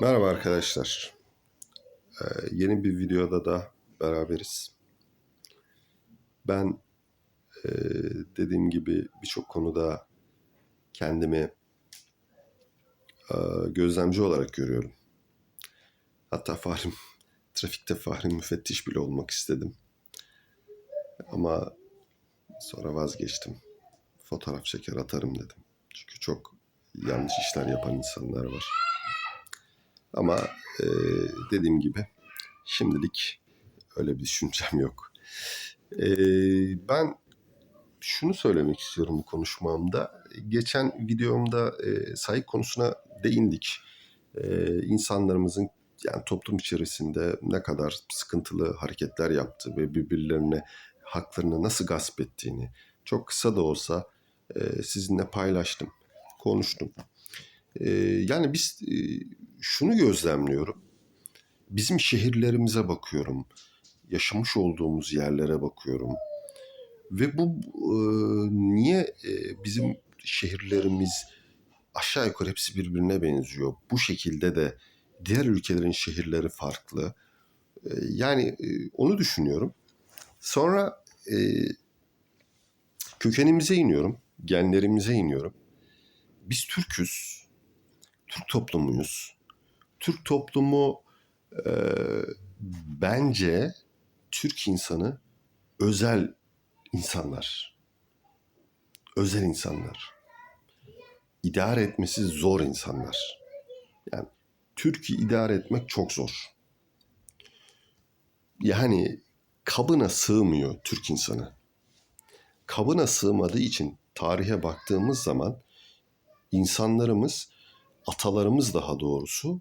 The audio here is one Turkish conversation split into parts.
Merhaba arkadaşlar. Ee, yeni bir videoda da beraberiz. Ben e, dediğim gibi birçok konuda kendimi e, gözlemci olarak görüyorum. Hatta fahrim, trafikte fahri müfettiş bile olmak istedim. Ama sonra vazgeçtim. Fotoğraf çeker atarım dedim. Çünkü çok yanlış işler yapan insanlar var. Ama e, dediğim gibi şimdilik öyle bir düşüncem yok. E, ben şunu söylemek istiyorum bu konuşmamda. Geçen videomda e, sahip konusuna değindik. E, insanlarımızın yani toplum içerisinde ne kadar sıkıntılı hareketler yaptığı ve birbirlerine haklarını nasıl gasp ettiğini çok kısa da olsa e, sizinle paylaştım, konuştum. E, yani biz e, şunu gözlemliyorum. Bizim şehirlerimize bakıyorum. Yaşamış olduğumuz yerlere bakıyorum. Ve bu e, niye e, bizim şehirlerimiz aşağı yukarı hepsi birbirine benziyor. Bu şekilde de diğer ülkelerin şehirleri farklı. Yani onu düşünüyorum. Sonra kökenimize iniyorum. Genlerimize iniyorum. Biz Türk'üz. Türk toplumuyuz. Türk toplumu e, bence Türk insanı özel insanlar. Özel insanlar. İdare etmesi zor insanlar. Yani Türkiye idare etmek çok zor. Yani kabına sığmıyor Türk insanı. Kabına sığmadığı için tarihe baktığımız zaman insanlarımız, atalarımız daha doğrusu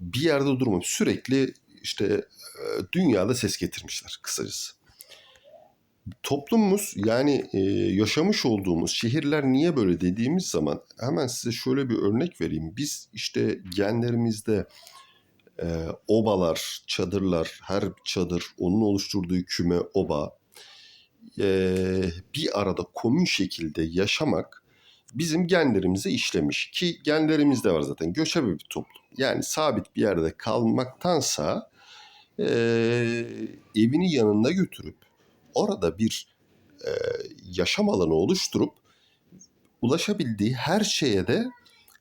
bir yerde durmamış. Sürekli işte e, dünyada ses getirmişler kısacası. Toplumumuz yani e, yaşamış olduğumuz şehirler niye böyle dediğimiz zaman hemen size şöyle bir örnek vereyim. Biz işte genlerimizde e, obalar, çadırlar, her çadır onun oluşturduğu küme oba bir arada komün şekilde yaşamak bizim genlerimize işlemiş ki genlerimizde var zaten göçebe bir toplum. Yani sabit bir yerde kalmaktansa e, evini yanında götürüp orada bir e, yaşam alanı oluşturup ulaşabildiği her şeye de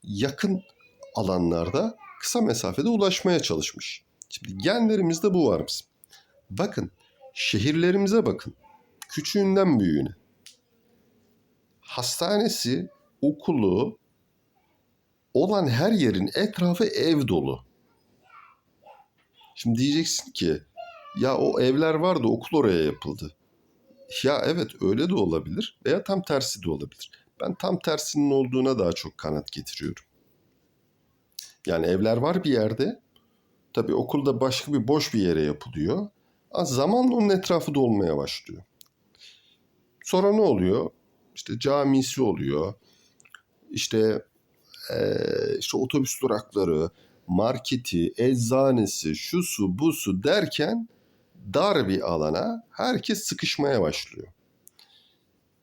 yakın alanlarda kısa mesafede ulaşmaya çalışmış. Şimdi genlerimizde bu var bizim. Bakın şehirlerimize bakın. Küçüğünden büyüğüne. Hastanesi, okulu olan her yerin etrafı ev dolu. Şimdi diyeceksin ki ya o evler vardı okul oraya yapıldı. Ya evet öyle de olabilir veya tam tersi de olabilir. Ben tam tersinin olduğuna daha çok kanat getiriyorum. Yani evler var bir yerde. Tabii okulda başka bir boş bir yere yapılıyor. Zamanla onun etrafı dolmaya başlıyor. Sonra ne oluyor? İşte camisi oluyor. İşte e, işte otobüs durakları, marketi, eczanesi, şu su, bu su derken dar bir alana herkes sıkışmaya başlıyor.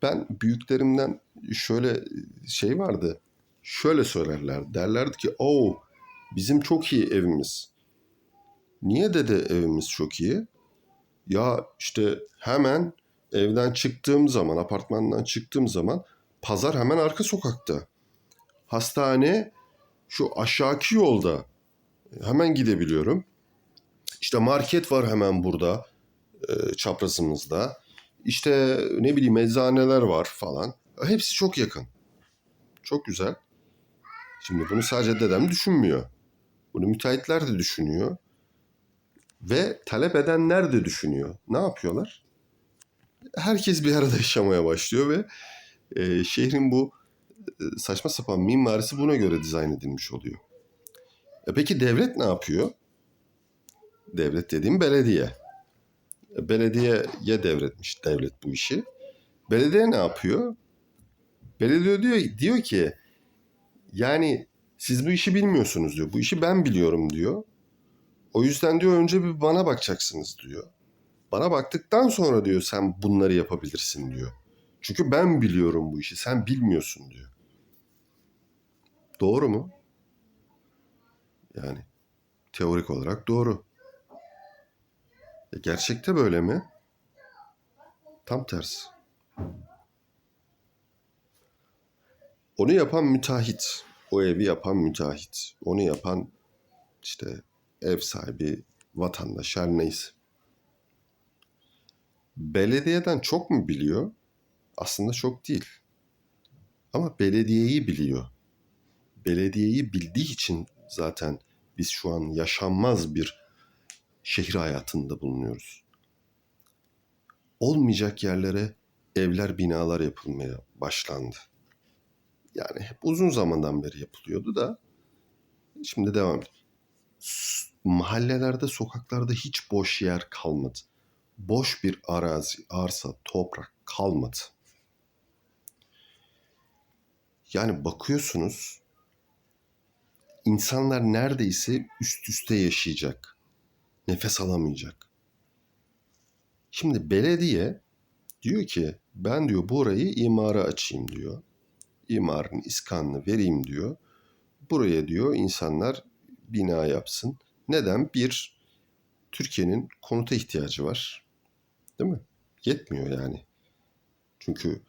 Ben büyüklerimden şöyle şey vardı. Şöyle söylerler. Derlerdi ki o bizim çok iyi evimiz. Niye dedi evimiz çok iyi? Ya işte hemen evden çıktığım zaman, apartmandan çıktığım zaman pazar hemen arka sokakta. Hastane şu aşağıki yolda. Hemen gidebiliyorum. İşte market var hemen burada e, çaprazımızda. İşte ne bileyim eczaneler var falan. Hepsi çok yakın. Çok güzel. Şimdi bunu sadece dedem düşünmüyor. Bunu müteahhitler de düşünüyor. Ve talep edenler de düşünüyor. Ne yapıyorlar? Herkes bir arada yaşamaya başlıyor ve e, şehrin bu saçma sapan mimarisi buna göre dizayn edilmiş oluyor. E peki devlet ne yapıyor? Devlet dediğim belediye. E, belediyeye devretmiş devlet bu işi. Belediye ne yapıyor? Belediye diyor, diyor ki yani siz bu işi bilmiyorsunuz diyor. Bu işi ben biliyorum diyor. O yüzden diyor önce bir bana bakacaksınız diyor. Bana baktıktan sonra diyor sen bunları yapabilirsin diyor. Çünkü ben biliyorum bu işi sen bilmiyorsun diyor. Doğru mu? Yani Teorik olarak doğru. E gerçekte böyle mi? Tam tersi. Onu yapan müteahhit. O evi yapan müteahhit. Onu yapan işte ev sahibi, vatandaş her neyse. Belediyeden çok mu biliyor? Aslında çok değil. Ama belediyeyi biliyor. Belediyeyi bildiği için zaten biz şu an yaşanmaz bir şehir hayatında bulunuyoruz. Olmayacak yerlere evler, binalar yapılmaya başlandı. Yani hep uzun zamandan beri yapılıyordu da şimdi devam ediyor. Mahallelerde, sokaklarda hiç boş yer kalmadı. Boş bir arazi, arsa, toprak kalmadı. Yani bakıyorsunuz insanlar neredeyse üst üste yaşayacak. Nefes alamayacak. Şimdi belediye diyor ki ben diyor burayı imara açayım diyor. İmarın iskanını vereyim diyor. Buraya diyor insanlar bina yapsın. Neden? Bir, Türkiye'nin konuta ihtiyacı var. Değil mi? Yetmiyor yani. Çünkü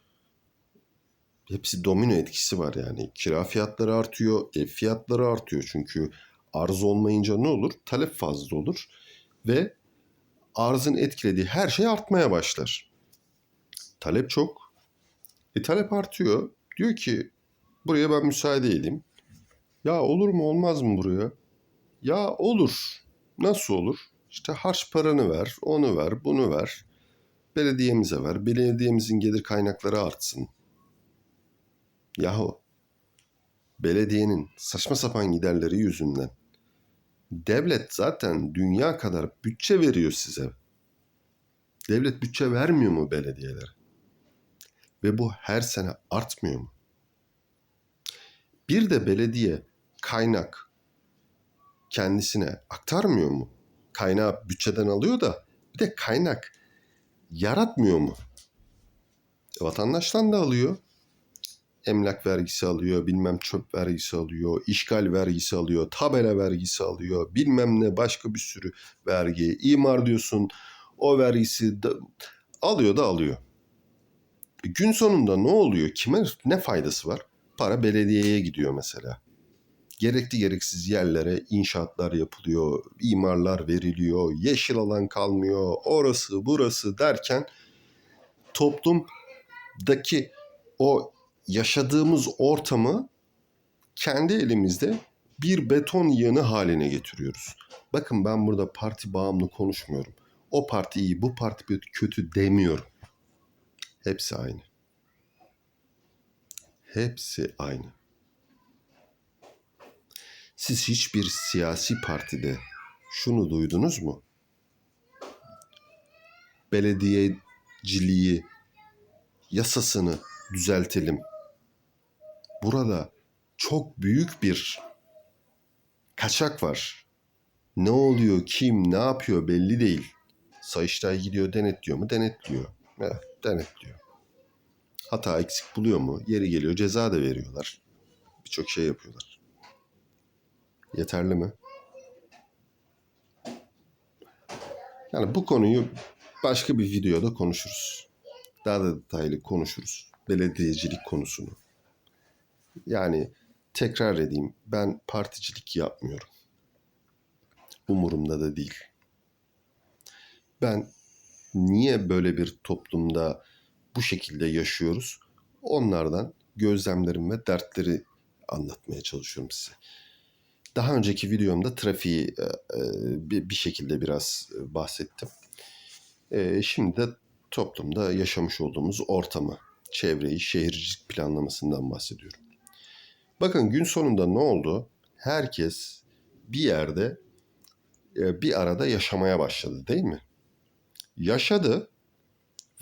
hepsi domino etkisi var yani. Kira fiyatları artıyor, ev fiyatları artıyor. Çünkü arz olmayınca ne olur? Talep fazla olur ve arzın etkilediği her şey artmaya başlar. Talep çok. E talep artıyor. Diyor ki buraya ben müsaade edeyim. Ya olur mu olmaz mı buraya? Ya olur. Nasıl olur? İşte harç paranı ver, onu ver, bunu ver. Belediyemize ver. Belediyemizin gelir kaynakları artsın. Yahu belediyenin saçma sapan giderleri yüzünden devlet zaten dünya kadar bütçe veriyor size. Devlet bütçe vermiyor mu belediyelere? Ve bu her sene artmıyor mu? Bir de belediye kaynak kendisine aktarmıyor mu? Kaynağı bütçeden alıyor da bir de kaynak yaratmıyor mu? E, vatandaştan da alıyor. Emlak vergisi alıyor, bilmem çöp vergisi alıyor, işgal vergisi alıyor, tabela vergisi alıyor, bilmem ne başka bir sürü vergi. İmar diyorsun, o vergisi da, alıyor da alıyor. E, Gün sonunda ne oluyor? Kime ne faydası var? Para belediyeye gidiyor mesela. Gerekli gereksiz yerlere inşaatlar yapılıyor, imarlar veriliyor, yeşil alan kalmıyor, orası burası derken toplumdaki o yaşadığımız ortamı kendi elimizde bir beton yığını haline getiriyoruz. Bakın ben burada parti bağımlı konuşmuyorum. O parti iyi, bu parti kötü demiyorum. Hepsi aynı. Hepsi aynı. Siz hiçbir siyasi partide şunu duydunuz mu? Belediyeciliği yasasını düzeltelim. Burada çok büyük bir kaçak var. Ne oluyor, kim, ne yapıyor belli değil. Sayıştay gidiyor denetliyor mu? Denetliyor. Evet, denetliyor. Hata eksik buluyor mu? Yeri geliyor ceza da veriyorlar. Birçok şey yapıyorlar. Yeterli mi? Yani bu konuyu başka bir videoda konuşuruz. Daha da detaylı konuşuruz. Belediyecilik konusunu. Yani tekrar edeyim ben particilik yapmıyorum. Umurumda da değil. Ben niye böyle bir toplumda bu şekilde yaşıyoruz? Onlardan gözlemlerim ve dertleri anlatmaya çalışıyorum size. Daha önceki videomda trafiği e, e, bir şekilde biraz bahsettim. E, Şimdi de toplumda yaşamış olduğumuz ortamı, çevreyi, şehircilik planlamasından bahsediyorum. Bakın gün sonunda ne oldu? Herkes bir yerde e, bir arada yaşamaya başladı değil mi? Yaşadı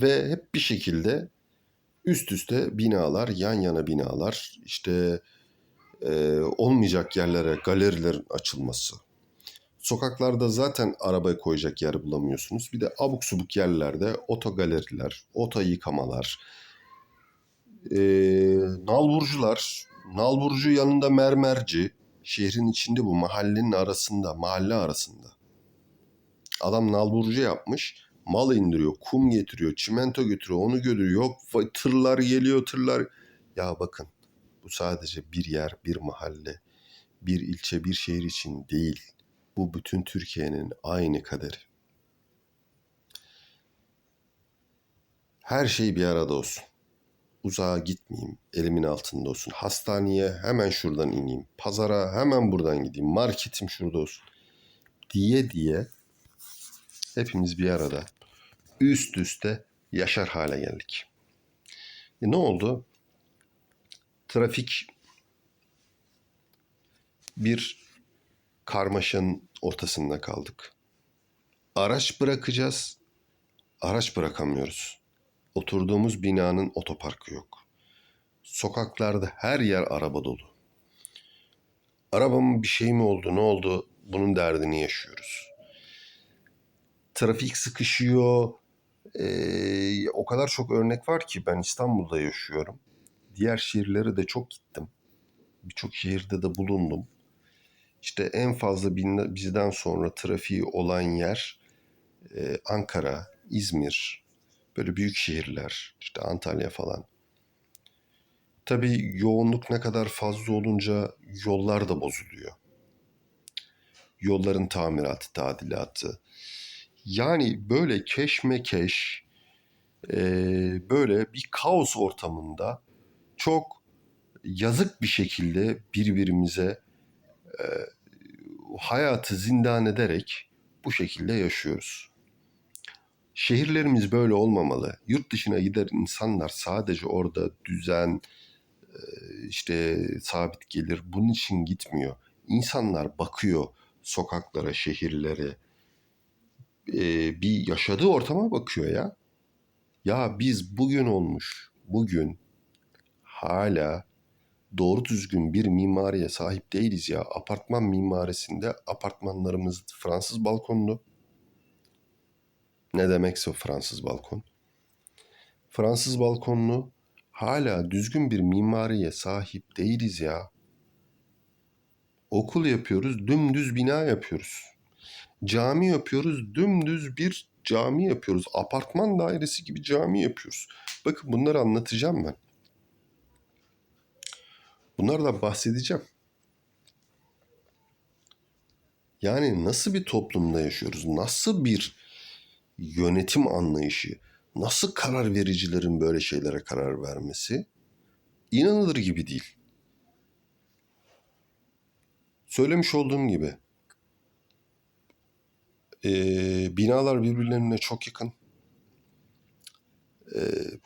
ve hep bir şekilde üst üste binalar, yan yana binalar, işte e, olmayacak yerlere galerilerin açılması. Sokaklarda zaten arabaya koyacak yer bulamıyorsunuz. Bir de abuk subuk yerlerde otogaleriler, oto yıkamalar, e, nalburcular, nalburcu yanında mermerci, Şehrin içinde bu mahallenin arasında, mahalle arasında. Adam nalburcu yapmış. Mal indiriyor, kum getiriyor, çimento götürüyor, onu götürüyor. Yok tırlar geliyor, tırlar. Ya bakın bu sadece bir yer, bir mahalle, bir ilçe, bir şehir için değil. Bu bütün Türkiye'nin aynı kaderi. Her şey bir arada olsun. Uzağa gitmeyeyim, elimin altında olsun. Hastaneye hemen şuradan ineyim. Pazara hemen buradan gideyim. Marketim şurada olsun. Diye diye hepimiz bir arada üst üste yaşar hale geldik. E ne oldu? Trafik bir karmaşanın ortasında kaldık. Araç bırakacağız, araç bırakamıyoruz. Oturduğumuz binanın otoparkı yok. Sokaklarda her yer araba dolu. Arabamın bir şey mi oldu, ne oldu? Bunun derdini yaşıyoruz. Trafik sıkışıyor. Ee, o kadar çok örnek var ki ben İstanbul'da yaşıyorum. Diğer şehirlere de çok gittim. Birçok şehirde de bulundum. İşte en fazla bizden sonra trafiği olan yer e, Ankara, İzmir, böyle büyük şehirler, işte Antalya falan. Tabii yoğunluk ne kadar fazla olunca yollar da bozuluyor. Yolların tamiratı, tadilatı. Yani böyle keşmekeş, e, böyle bir kaos ortamında çok yazık bir şekilde birbirimize e, hayatı zindan ederek bu şekilde yaşıyoruz. Şehirlerimiz böyle olmamalı. Yurt dışına gider insanlar sadece orada düzen, e, işte sabit gelir bunun için gitmiyor. İnsanlar bakıyor sokaklara, şehirlere, e, bir yaşadığı ortama bakıyor ya. Ya biz bugün olmuş, bugün hala doğru düzgün bir mimariye sahip değiliz ya. Apartman mimarisinde apartmanlarımız Fransız balkonlu. Ne demekse Fransız balkon. Fransız balkonlu hala düzgün bir mimariye sahip değiliz ya. Okul yapıyoruz, dümdüz bina yapıyoruz. Cami yapıyoruz, dümdüz bir cami yapıyoruz. Apartman dairesi gibi cami yapıyoruz. Bakın bunları anlatacağım ben. Bunlardan bahsedeceğim. Yani nasıl bir toplumda yaşıyoruz? Nasıl bir yönetim anlayışı? Nasıl karar vericilerin böyle şeylere karar vermesi? İnanılır gibi değil. Söylemiş olduğum gibi eee, binalar birbirlerine çok yakın. Eee,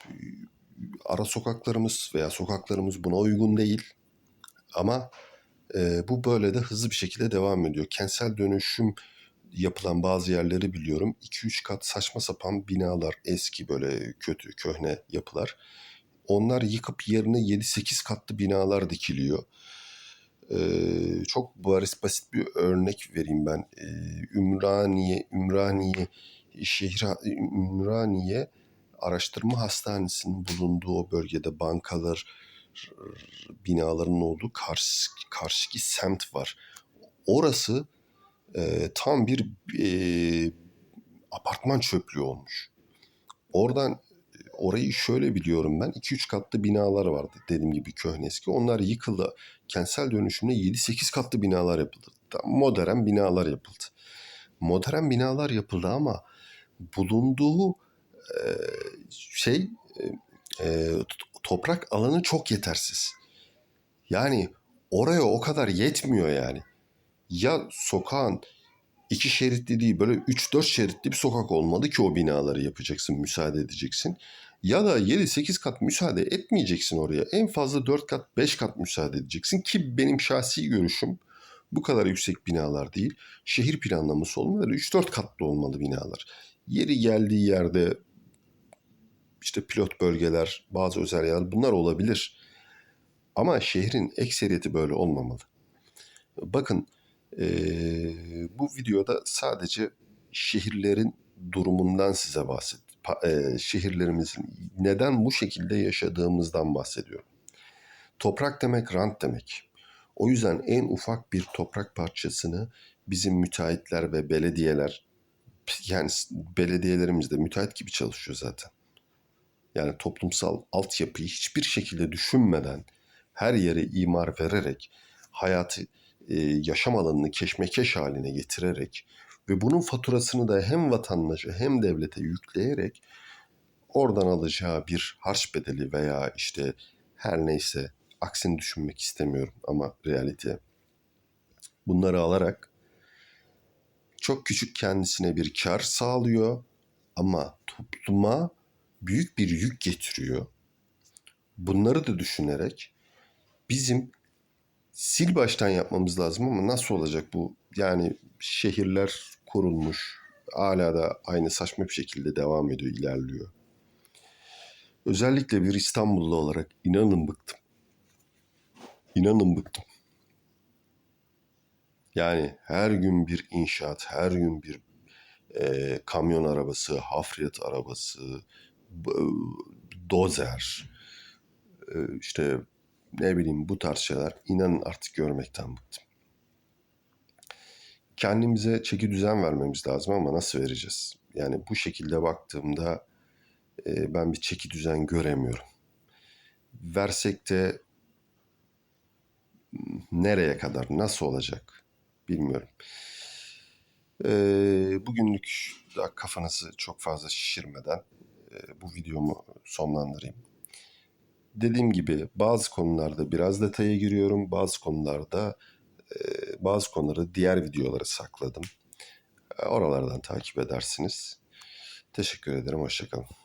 ara sokaklarımız veya sokaklarımız buna uygun değil. Ama e, bu böyle de hızlı bir şekilde devam ediyor. Kentsel dönüşüm yapılan bazı yerleri biliyorum. 2-3 kat saçma sapan binalar, eski böyle kötü, köhne yapılar. Onlar yıkıp yerine 7-8 katlı binalar dikiliyor. Ee, çok basit, basit bir örnek vereyim ben. Ee, Ümraniye, Ümraniye şehir Ümraniye Araştırma Hastanesi'nin bulunduğu o bölgede bankalar, binaların olduğu karşı, karşıki semt var. Orası e, tam bir e, apartman çöplüğü olmuş. Oradan orayı şöyle biliyorum ben. 2-3 katlı binalar vardı dediğim gibi köhne eski. Onlar yıkıldı. Kentsel dönüşümde 7-8 katlı binalar yapıldı. Modern binalar yapıldı. Modern binalar yapıldı ama bulunduğu e, şey e, e, toprak alanı çok yetersiz. Yani oraya o kadar yetmiyor yani. Ya sokağın iki şeritli değil böyle 3-4 şeritli bir sokak olmalı ki o binaları yapacaksın, müsaade edeceksin. Ya da 7-8 kat müsaade etmeyeceksin oraya. En fazla 4 kat, 5 kat müsaade edeceksin ki benim şahsi görüşüm bu kadar yüksek binalar değil. Şehir planlaması olmalı. 3-4 katlı olmalı binalar. Yeri geldiği yerde işte pilot bölgeler, bazı özel yerler bunlar olabilir. Ama şehrin ekseriyeti böyle olmamalı. Bakın e, bu videoda sadece şehirlerin durumundan size bahset. E, şehirlerimizin neden bu şekilde yaşadığımızdan bahsediyorum. Toprak demek rant demek. O yüzden en ufak bir toprak parçasını bizim müteahhitler ve belediyeler yani belediyelerimiz de müteahhit gibi çalışıyor zaten. Yani toplumsal altyapıyı hiçbir şekilde düşünmeden her yere imar vererek hayatı e, yaşam alanını keşmekeş haline getirerek ve bunun faturasını da hem vatandaşa hem devlete yükleyerek oradan alacağı bir harç bedeli veya işte her neyse aksini düşünmek istemiyorum ama realite bunları alarak çok küçük kendisine bir kar sağlıyor ama topluma büyük bir yük getiriyor. Bunları da düşünerek bizim sil baştan yapmamız lazım ama nasıl olacak bu? Yani şehirler kurulmuş. Hala da aynı saçma bir şekilde devam ediyor, ilerliyor. Özellikle bir İstanbullu olarak inanın bıktım. İnanın bıktım. Yani her gün bir inşaat, her gün bir e, kamyon arabası, hafriyat arabası, dozer, e, işte ne bileyim bu tarz şeyler inanın artık görmekten bıktım. Kendimize çeki düzen vermemiz lazım ama nasıl vereceğiz? Yani bu şekilde baktığımda e, ben bir çeki düzen göremiyorum. Versek de nereye kadar, nasıl olacak bilmiyorum. E, bugünlük daha kafanızı çok fazla şişirmeden e, bu videomu sonlandırayım. Dediğim gibi bazı konularda biraz detaya giriyorum, bazı konularda e, bazı konuları diğer videolara sakladım. E, Oralardan takip edersiniz. Teşekkür ederim, hoşçakalın.